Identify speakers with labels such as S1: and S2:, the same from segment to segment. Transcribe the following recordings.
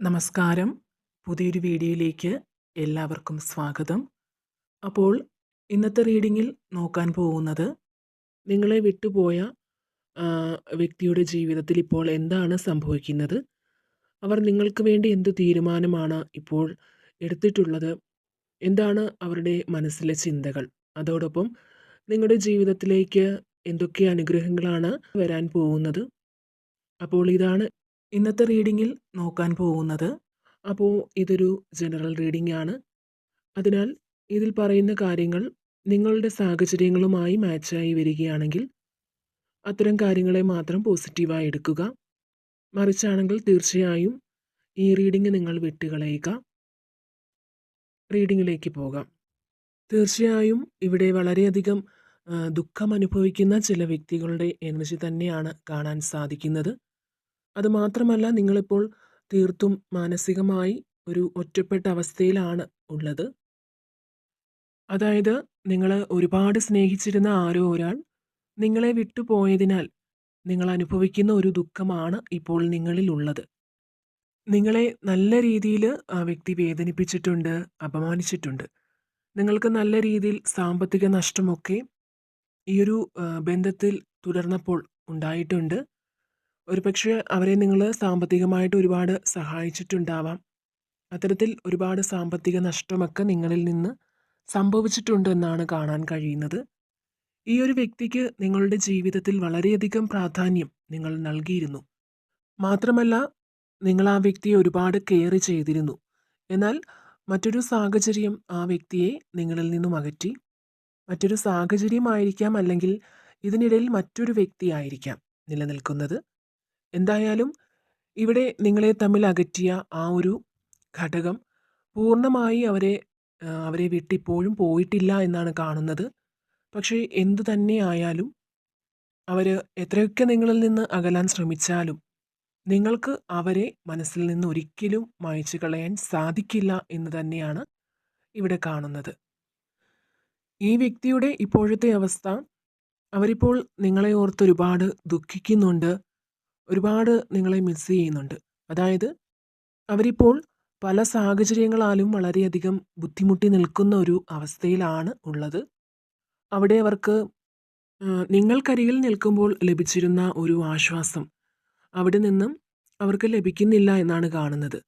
S1: നമസ്കാരം. പുതിയൊരു വീഡിയോയിലേക്ക് എല്ലാവർക്കും സ്വാഗതം. അപ്പോൾ ഇന്നത്തെ റീഡിങ്ങിൽ നോക്കാൻ പോകുന്നത് നിങ്ങളെ വിട്ടുപോയ വ്യക്തിയുടെ ജീവിതത്തിൽ ഇപ്പോൾ എന്താണ് സംഭവിക്കുന്നത്? അവർ നിങ്ങൾക്ക് വേണ്ടി എന്ത് തീരുമാനമാണ് ഇപ്പോൾ എടുത്തിട്ടുള്ളത്? എന്താണ് അവരുടെ മനസ്സിലെ ചിന്തകൾ? അതോടൊപ്പം നിങ്ങളുടെ ജീവിതത്തിലേക്ക് എന്തൊക്കെ അനുഗ്രഹങ്ങളാണ് വരാൻ പോകുന്നത്? അപ്പോൾ ഇതാണ് ഇന്നത്തെ റീഡിങ്ങിൽ നോക്കാൻ പോകുന്നത്. അപ്പോൾ ഇതൊരു ജനറൽ റീഡിംഗ് ആണ് അതിനാൽ ഇതിൽ പറയുന്ന കാര്യങ്ങൾ നിങ്ങളുടെ സാഹചര്യങ്ങളുമായി മാച്ചായി വരികയാണെങ്കിൽ അത്തരം കാര്യങ്ങളെ മാത്രം പോസിറ്റീവായി എടുക്കുക. മറിച്ചാണെങ്കിൽ തീർച്ചയായും ഈ റീഡിംഗ് നിങ്ങൾ വിട്ടുകളയുക. റീഡിങ്ങിലേക്ക് പോകാം. തീർച്ചയായും ഇവിടെ വളരെയധികം ദുഃഖം അനുഭവിക്കുന്ന ചില വ്യക്തികളുടെ എനർജി തന്നെയാണ് കാണാൻ സാധിക്കുന്നത്. അതുമാത്രമല്ല നിങ്ങളിപ്പോൾ തീർത്തും മാനസികമായി ഒരു ഒറ്റപ്പെട്ട അവസ്ഥയിലാണ് ഉള്ളത്. അതായത് നിങ്ങൾ ഒരുപാട് സ്നേഹിച്ചിരുന്ന ആരോ ഒരാൾ നിങ്ങളെ വിട്ടുപോയതിനാൽ നിങ്ങൾ അനുഭവിക്കുന്ന ഒരു ദുഃഖമാണ് ഇപ്പോൾ നിങ്ങളിൽ ഉള്ളത്. നിങ്ങളെ നല്ല രീതിയിൽ ആ വ്യക്തി വേദനിപ്പിച്ചിട്ടുണ്ട് അപമാനിച്ചിട്ടുണ്ട്. നിങ്ങൾക്ക് നല്ല രീതിയിൽ സാമ്പത്തിക നഷ്ടമൊക്കെ ഈ ഒരു ബന്ധത്തിൽ തുടർന്നപ്പോൾ ഉണ്ടായിട്ടുണ്ട്. ഒരുപക്ഷെ അവരെ നിങ്ങൾ സാമ്പത്തികമായിട്ട് ഒരുപാട് സഹായിച്ചിട്ടുണ്ടാവാം. അത്തരത്തിൽ ഒരുപാട് സാമ്പത്തിക നഷ്ടമൊക്കെ നിങ്ങളിൽ നിന്ന് സംഭവിച്ചിട്ടുണ്ടെന്നാണ് കാണാൻ കഴിയുന്നത്. ഈ ഒരു വ്യക്തിക്ക് നിങ്ങളുടെ ജീവിതത്തിൽ വളരെയധികം പ്രാധാന്യം നിങ്ങൾ നൽകിയിരുന്നു. മാത്രമല്ല നിങ്ങൾ ആ വ്യക്തിയെ ഒരുപാട് കെയർ ചെയ്തിരുന്നു. എന്നാൽ മറ്റൊരു സാഹചര്യം ആ വ്യക്തിയെ നിങ്ങളിൽ നിന്നും അകറ്റി. മറ്റൊരു സാഹചര്യമായിരിക്കാം അല്ലെങ്കിൽ ഇതിനിടയിൽ മറ്റൊരു വ്യക്തിയായിരിക്കാം നിലനിൽക്കുന്നത്. എന്തായാലും ഇവിടെ നിങ്ങളെ തമ്മിൽ അകറ്റിയ ആ ഒരു ഘടകം പൂർണമായി അവരെ അവരെ വിട്ടിപ്പോഴും പോയിട്ടില്ല എന്നാണ് കാണുന്നത്. പക്ഷേ എന്തു തന്നെ ആയാലും അവർ എത്രയൊക്കെ നിങ്ങളിൽ നിന്ന് അകലാൻ ശ്രമിച്ചാലും നിങ്ങൾക്ക് അവരെ മനസ്സിൽ നിന്ന് ഒരിക്കലും മായ്ച്ചു കളയാൻ സാധിക്കില്ല എന്ന് തന്നെയാണ് ഇവിടെ കാണുന്നത്. ഈ വ്യക്തിയുടെ ഇപ്പോഴത്തെ അവസ്ഥ അവരിപ്പോൾ നിങ്ങളെ ഓർത്ത് ഒരുപാട് ദുഃഖിക്കുന്നുണ്ട്. ഒരുപാട് നിങ്ങളെ മിസ് ചെയ്യുന്നുണ്ട്. അതായത് അവരിപ്പോൾ പല സാഹചര്യങ്ങളാലും വളരെയധികം ബുദ്ധിമുട്ടി നിൽക്കുന്ന ഒരു അവസ്ഥയിലാണ് ഉള്ളത്. അവിടെ അവർക്ക് നിങ്ങൾക്കരികിൽ നിൽക്കുമ്പോൾ ലഭിച്ചിരുന്ന ഒരു ആശ്വാസം അവിടെ നിന്നും അവർക്ക് ലഭിക്കുന്നില്ല എന്നാണ് കാണുന്നത്.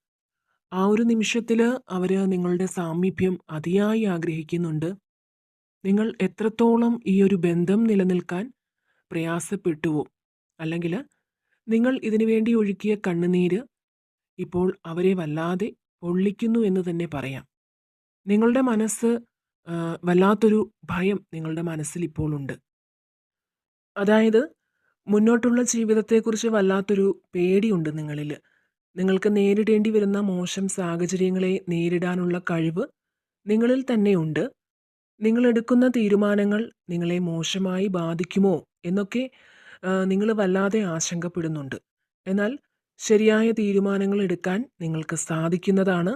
S1: ആ ഒരു നിമിഷത്തിൽ അവർ നിങ്ങളുടെ സാമീപ്യം അതിയായി ആഗ്രഹിക്കുന്നുണ്ട്. നിങ്ങൾ എത്രത്തോളം ഈ ഒരു ബന്ധം നിലനിൽക്കാൻ പ്രയാസപ്പെട്ടുവോ? അല്ലെങ്കിൽ നിങ്ങൾ ഇതിനു വേണ്ടി ഒഴുക്കിയ കണ്ണുനീര് ഇപ്പോൾ അവരെ വല്ലാതെ പൊള്ളിക്കുന്നു എന്ന് തന്നെ പറയാം. നിങ്ങളുടെ മനസ്സ് വല്ലാത്തൊരു ഭയം നിങ്ങളുടെ മനസ്സിൽ ഇപ്പോൾ ഉണ്ട്. അതായത് മുന്നോട്ടുള്ള ജീവിതത്തെക്കുറിച്ച് വല്ലാത്തൊരു പേടിയുണ്ട് നിങ്ങളിൽ. നിങ്ങൾക്ക് നേരിടേണ്ടി വരുന്ന മോശം സാഹചര്യങ്ങളെ നേരിടാനുള്ള കഴിവ് നിങ്ങളിൽ തന്നെയുണ്ട് നിങ്ങൾ എടുക്കുന്ന തീരുമാനങ്ങൾ നിങ്ങളെ മോശമായി ബാധിക്കുമോ എന്നൊക്കെ നിങ്ങൾ വല്ലാതെ ആശങ്കപ്പെടുന്നുണ്ട്. എന്നാൽ ശരിയായ തീരുമാനങ്ങൾ എടുക്കാൻ നിങ്ങൾക്ക് സാധിക്കുന്നതാണ്.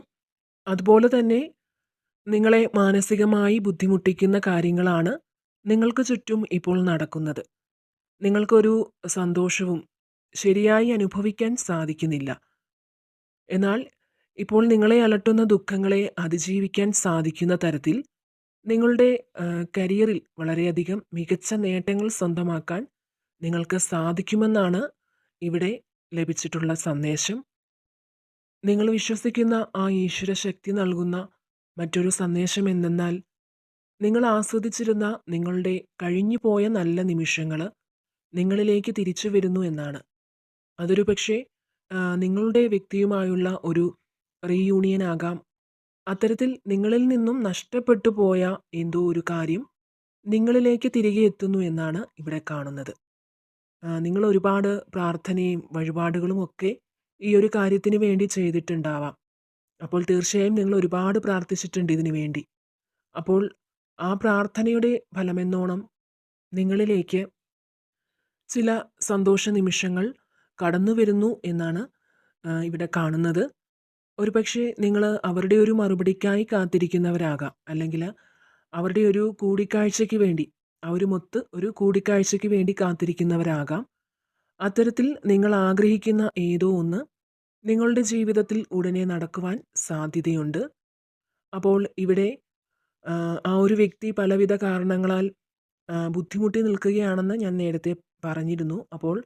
S1: അതുപോലെ തന്നെ നിങ്ങളെ മാനസികമായി ബുദ്ധിമുട്ടിക്കുന്ന കാര്യങ്ങളാണ് നിങ്ങൾക്ക് ചുറ്റും ഇപ്പോൾ നടക്കുന്നത്. നിങ്ങൾക്കൊരു സന്തോഷവും ശരിയായി അനുഭവിക്കാൻ സാധിക്കുന്നില്ല. എന്നാൽ ഇപ്പോൾ നിങ്ങളെ അലട്ടുന്ന ദുഃഖങ്ങളെ അതിജീവിക്കാൻ സാധിക്കുന്ന തരത്തിൽ നിങ്ങളുടെ കരിയറിൽ വളരെയധികം മികച്ച നേട്ടങ്ങൾ സ്വന്തമാക്കാൻ നിങ്ങൾക്ക് സാധിക്കുമെന്നാണ് ഇവിടെ ലഭിച്ചിട്ടുള്ള സന്ദേശം. നിങ്ങൾ വിശ്വസിക്കുന്ന ആ ഈശ്വര ശക്തി നൽകുന്ന മറ്റൊരു സന്ദേശം എന്തെന്നാൽ നിങ്ങൾ ആസ്വദിച്ചിരുന്ന നിങ്ങളുടെ കഴിഞ്ഞുപോയ നല്ല നിമിഷങ്ങൾ നിങ്ങളിലേക്ക് തിരിച്ചു വരുന്നു എന്നാണ്. അതൊരു പക്ഷേ നിങ്ങളുടെ വ്യക്തിയുമായുള്ള ഒരു റീയൂണിയൻ ആകാം. അത്തരത്തിൽ നിങ്ങളിൽ നിന്നും നഷ്ടപ്പെട്ടു പോയ എന്തോ ഒരു കാര്യം നിങ്ങളിലേക്ക് തിരികെ എത്തുന്നു എന്നാണ് ഇവിടെ കാണുന്നത്. നിങ്ങൾ ഒരുപാട് പ്രാർത്ഥനയും വഴിപാടുകളും ഒക്കെ ഈ ഒരു കാര്യത്തിന് വേണ്ടി ചെയ്തിട്ടുണ്ടാവാം. അപ്പോൾ തീർച്ചയായും നിങ്ങൾ ഒരുപാട് പ്രാർത്ഥിച്ചിട്ടുണ്ട് ഇതിനു വേണ്ടി. അപ്പോൾ ആ പ്രാർത്ഥനയുടെ ഫലമെന്നോണം നിങ്ങളിലേക്ക് ചില സന്തോഷ നിമിഷങ്ങൾ കടന്നു വരുന്നു എന്നാണ് ഇവിടെ കാണുന്നത്. ഒരുപക്ഷെ നിങ്ങൾ അവരുടെ ഒരു മറുപടിക്കായി കാത്തിരിക്കുന്നവരാകാം. അല്ലെങ്കിൽ അവരുടെ ഒരു കൂടിക്കാഴ്ചയ്ക്ക് വേണ്ടി അവരുമൊത്ത് ഒരു കൂടിക്കാഴ്ചയ്ക്ക് വേണ്ടി കാത്തിരിക്കുന്നവരാകാം അത്തരത്തിൽ നിങ്ങൾ ആഗ്രഹിക്കുന്ന ഏതോ ഒന്ന് നിങ്ങളുടെ ജീവിതത്തിൽ ഉടനെ നടക്കുവാൻ സാധ്യതയുണ്ട്. അപ്പോൾ ഇവിടെ ആ ഒരു വ്യക്തി പലവിധ കാരണങ്ങളാൽ ബുദ്ധിമുട്ടി നിൽക്കുകയാണെന്ന് ഞാൻ നേരത്തെ പറഞ്ഞിരുന്നു. അപ്പോൾ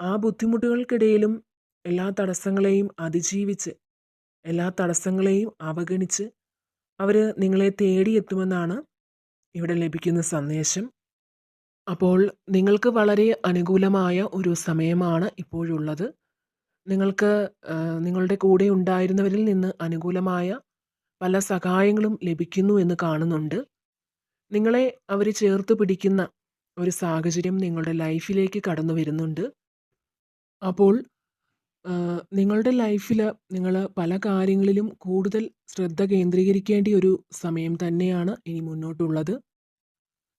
S1: ആ ബുദ്ധിമുട്ടുകൾക്കിടയിലും എല്ലാ തടസ്സങ്ങളെയും അതിജീവിച്ച്, എല്ലാ തടസ്സങ്ങളെയും അവഗണിച്ച് അവർ നിങ്ങളെ തേടിയെത്തുമെന്നാണ് ഇവിടെ ലഭിക്കുന്ന സന്ദേശം. അപ്പോൾ നിങ്ങൾക്ക് വളരെ അനുകൂലമായ ഒരു സമയമാണ് ഇപ്പോഴുള്ളത്. നിങ്ങൾക്ക് നിങ്ങളുടെ കൂടെ ഉണ്ടായിരുന്നവരിൽ നിന്ന് അനുകൂലമായ പല സഹായങ്ങളും ലഭിക്കുന്നു എന്ന് കാണുന്നുണ്ട്. നിങ്ങളെ അവർ ചേർത്ത് പിടിക്കുന്ന ഒരു സാഹചര്യം നിങ്ങളുടെ ലൈഫിലേക്ക് കടന്നു വരുന്നുണ്ട്. അപ്പോൾ നിങ്ങളുടെ ലൈഫിൽ നിങ്ങൾ പല കാര്യങ്ങളിലും കൂടുതൽ ശ്രദ്ധ കേന്ദ്രീകരിക്കേണ്ടിയ ഒരു സമയം തന്നെയാണ് ഇനി മുന്നോട്ടുള്ളത്.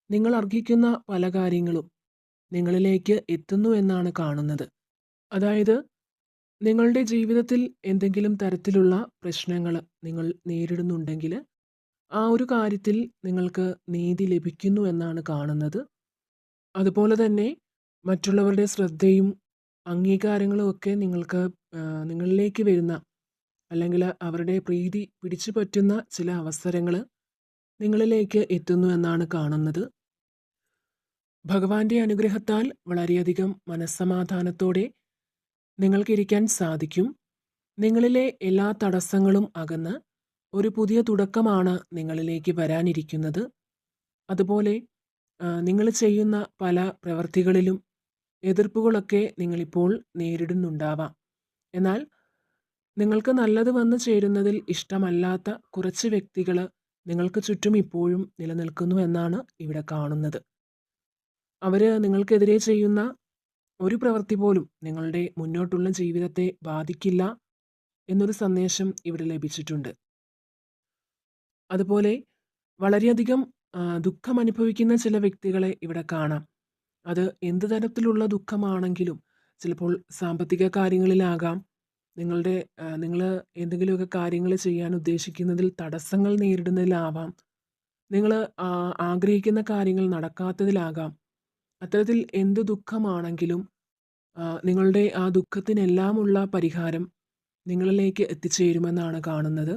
S1: നിങ്ങൾ അർഹിക്കുന്ന പല കാര്യങ്ങളും നിങ്ങളിലേക്ക് എത്തുന്നു എന്നാണ് കാണുന്നത്. അതായത് നിങ്ങളുടെ ജീവിതത്തിൽ എന്തെങ്കിലും തരത്തിലുള്ള പ്രശ്നങ്ങൾ നിങ്ങൾ നേരിടുന്നുണ്ടെങ്കിൽ ആ ഒരു കാര്യത്തിൽ നിങ്ങൾക്ക് നീതി ലഭിക്കുന്നു എന്നാണ് കാണുന്നത്. അതുപോലെ തന്നെ മറ്റുള്ളവരുടെ ശ്രദ്ധയും അംഗീകാരങ്ങളും ഒക്കെ നിങ്ങൾക്ക് നിങ്ങളിലേക്ക് വരുന്ന അല്ലെങ്കിൽ അവരുടെ പ്രീതി പിടിച്ചു പറ്റുന്ന ചില അവസരങ്ങൾ നിങ്ങളിലേക്ക് എത്തുന്നു എന്നാണ് കാണുന്നത്. ഭഗവാന്റെ അനുഗ്രഹത്താൽ വളരെയധികം മനസ്സമാധാനത്തോടെ നിങ്ങൾക്കിരിക്കാൻ സാധിക്കും. നിങ്ങളിലെ എല്ലാ തടസ്സങ്ങളും അകന്ന് ഒരു പുതിയ തുടക്കമാണ് നിങ്ങളിലേക്ക് വരാനിരിക്കുന്നത്. അതുപോലെ നിങ്ങൾ ചെയ്യുന്ന പല പ്രവൃത്തികളിലും എതിർപ്പുകളൊക്കെ നിങ്ങളിപ്പോൾ നേരിടുന്നുണ്ടാവാം. എന്നാൽ നിങ്ങൾക്ക് നല്ലത് വന്നു ചേരുന്നതിൽ ഇഷ്ടമല്ലാത്ത കുറച്ച് വ്യക്തികൾ നിങ്ങൾക്ക് ചുറ്റും ഇപ്പോഴും നിലനിൽക്കുന്നു എന്നാണ് ഇവിടെ കാണുന്നത്. അവർ നിങ്ങൾക്കെതിരെ ചെയ്യുന്ന ഒരു പ്രവൃത്തി പോലും നിങ്ങളുടെ മുന്നോട്ടുള്ള ജീവിതത്തെ ബാധിക്കില്ല എന്നൊരു സന്ദേശം ഇവിടെ ലഭിച്ചിട്ടുണ്ട്. അതുപോലെ വളരെയധികം ദുഃഖം അനുഭവിക്കുന്ന ചില വ്യക്തികളെ ഇവിടെ കാണാം. അത് എന്ത് തരത്തിലുള്ള ദുഃഖമാണെങ്കിലും ചിലപ്പോൾ സാമ്പത്തിക കാര്യങ്ങളിലാകാം, നിങ്ങളുടെ നിങ്ങൾ എന്തെങ്കിലുമൊക്കെ കാര്യങ്ങൾ ചെയ്യാൻ ഉദ്ദേശിക്കുന്നതിൽ തടസ്സങ്ങൾ നേരിടുന്നതിലാവാം, നിങ്ങൾ ആഗ്രഹിക്കുന്ന കാര്യങ്ങൾ നടക്കാത്തതിലാകാം. അത്തരത്തിൽ എന്ത് ദുഃഖമാണെങ്കിലും നിങ്ങളുടെ ആ ദുഃഖത്തിനെല്ലാമുള്ള പരിഹാരം നിങ്ങളിലേക്ക് എത്തിച്ചേരുമെന്നാണ് കാണുന്നത്.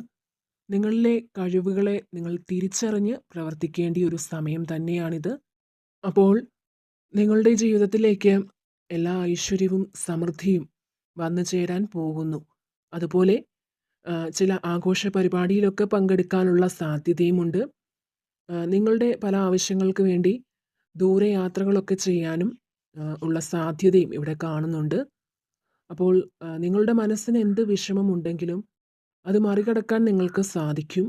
S1: നിങ്ങളിലെ കഴിവുകളെ നിങ്ങൾ തിരിച്ചറിഞ്ഞ് പ്രവർത്തിക്കേണ്ടിയ ഒരു സമയം തന്നെയാണിത്. അപ്പോൾ നിങ്ങളുടെ ജീവിതത്തിലേക്ക് എല്ലാ ഐശ്വര്യവും സമൃദ്ധിയും വന്നു ചേരാൻ പോകുന്നു. അതുപോലെ ചില ആഘോഷ പരിപാടിയിലൊക്കെ പങ്കെടുക്കാനുള്ള സാധ്യതയുമുണ്ട്. നിങ്ങളുടെ പല ആവശ്യങ്ങൾക്ക് വേണ്ടി ദൂരെ യാത്രകളൊക്കെ ചെയ്യാനും ഉള്ള സാധ്യതയും ഇവിടെ കാണുന്നുണ്ട്. അപ്പോൾ നിങ്ങളുടെ മനസ്സിന് എന്ത് വിഷമമുണ്ടെങ്കിലും അത് മറികടക്കാൻ നിങ്ങൾക്ക് സാധിക്കും.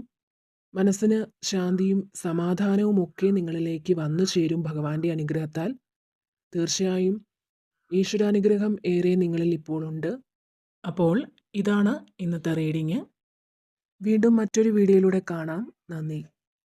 S1: മനസ്സിന് ശാന്തിയും സമാധാനവും ഒക്കെ നിങ്ങളിലേക്ക് വന്നു ചേരും ഭഗവാന്റെ അനുഗ്രഹത്താൽ. തീർച്ചയായും ഈശ്വരാനുഗ്രഹം ഏറെ നിങ്ങളിൽ ഇപ്പോൾ ഉണ്ട്. അപ്പോൾ ഇതാണ് ഇന്നത്തെ റീഡിങ് വീണ്ടും മറ്റൊരു വീഡിയോയിലൂടെ കാണാം. നന്ദി.